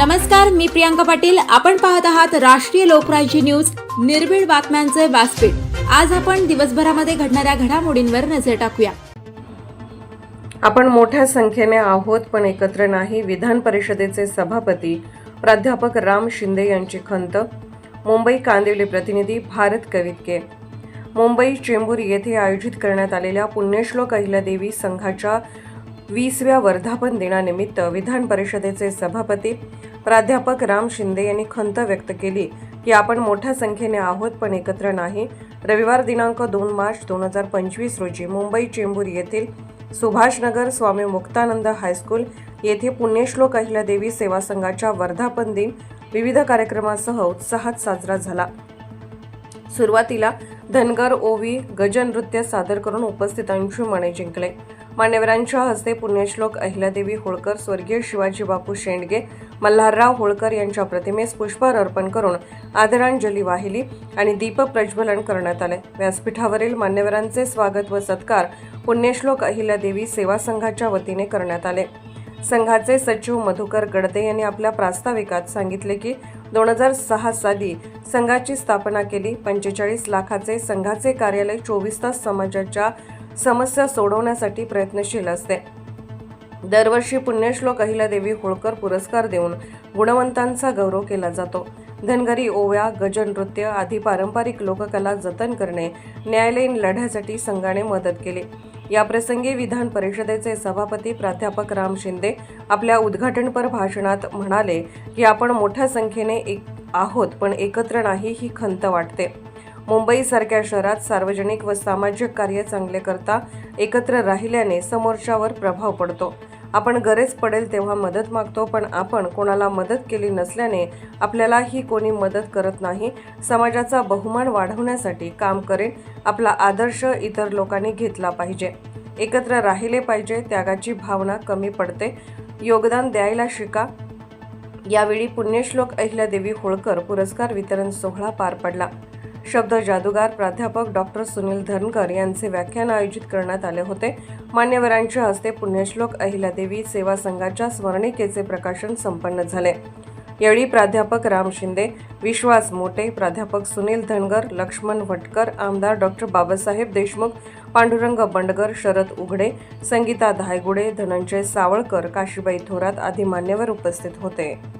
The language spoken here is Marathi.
नमस्कार मी प्रियांका पाटील. आपण पाहत आहात राष्ट्रीय लोकराज्य न्यूज. निर्भीड बातम्यांचे व्यासपीठ. आज आपण दिवसभरामध्ये घडणाऱ्या घडामोडींवर नजर टाकूया. आपण मोठ्या संख्येने आहोत पण एकत्र नाही विधान परिषदेचे सभापती प्राध्यापक राम शिंदे यांची खंत मुंबई कांदिवली प्रतिनिधी भारत कवितके. मुंबई चेंबूर येथे आयोजित करण्यात आलेल्या पुण्यश्लोक अहिल्यादेवी संघाच्या वीसव्या वर्धापन दिनानिमित्त विधान परिषदेचे सभापती प्राध्यापक राम शिंदे यांनी खंत व्यक्त केली की आपण मोठ्या संख्येने आहोत पण एकत्र नाही. रविवार दिनांक दोन मार्च दोन हजार पंचवीस रोजी मुंबई चेंबूर येथील सुभाषनगर स्वामी मुक्तानंद हायस्कूल येथे पुण्यश्लोक अहिल्यादेवी सेवा संघाच्या वर्धापन दिन विविध कार्यक्रमासह उत्साहात साजरा झाला. सुरुवातीला धनगर ओवी गजन नृत्य सादर करून उपस्थितांची मने जिंकले. मान्यवरांच्या हस्ते पुण्यश्लोक अहिल्यादेवी होळकर स्वर्गीय शिवाजी बापू शेंडगे मल्हारराव होळकर यांच्या प्रतिमेस पुष्पहार अर्पण करून आदरांजली वाहिली आणि दीप प्रज्वलन करण्यात आले. व्यासपीठावरील मान्यवरांचे स्वागत व सत्कार पुण्यश्लोक अहिल्यादेवी सेवा संघाच्या वतीने करण्यात आले. संघाचे सचिव मधुकर गडदे यांनी आपल्या प्रास्ताविकात सांगितले की दोन हजार सहा साली संघाची स्थापना केली. पंचेचाळीस लाखाचे संघाचे कार्यालय चोवीस तास समाजाच्या समस्या सोडवण्यासाठी प्रयत्नशील असते. दरवर्षी पुण्यश्लोक अहिल्यादेवी होळकर पुरस्कार देऊन गुणवंतांचा गौरव केला जातो. धनगरी ओव्या गजन नृत्य आदी पारंपरिक लोककला जतन करणे न्यायालयीन लढ्यासाठी संघाने मदत केली. याप्रसंगी विधान परिषदेचे सभापती प्राध्यापक राम शिंदे आपल्या उद्घाटनपर भाषणात म्हणाले की आपण मोठ्या संख्येने एक आहोत पण एकत्र नाही ही खंत वाटते. मुंबईसारख्या शहरात सार्वजनिक व सामाजिक कार्य चांगले करता एकत्र राहिल्याने समोरच्यावर प्रभाव पडतो. आपण गरज पडेल तेव्हा मदत मागतो पण आपण कोणाला मदत केली नसल्याने आपल्यालाही कोणी मदत करत नाही. समाजाचा बहुमान वाढवण्यासाठी काम करेन आपला आदर्श इतर लोकांनी घेतला पाहिजे. एकत्र राहिले पाहिजे त्यागाची भावना कमी पडते. योगदान द्यायला शिका. यावेळी पुण्यश्लोक अहिल्यादेवी होळकर पुरस्कार वितरण सोहळा पार पडला. शब्द जादूगार प्राध्यापक डॉक्टर सुनील धनकर यांचे व्याख्यान आयोजित करण्यात आले होते. मान्यवरांच्या हस्ते पुण्यश्लोक अहिल्यादेवी सेवा संघाच्या स्मरणिकेचे प्रकाशन संपन्न झाले. यावेळी प्राध्यापक राम शिंदे विश्वास मोटे प्राध्यापक सुनील धनगर लक्ष्मण भटकर आमदार डॉक्टर बाबासाहेब देशमुख पांडुरंग बंडगर शरद उघडे संगीता धायगुडे धनंजय सावळकर काशीबाई थोरात आदी मान्यवर उपस्थित होते.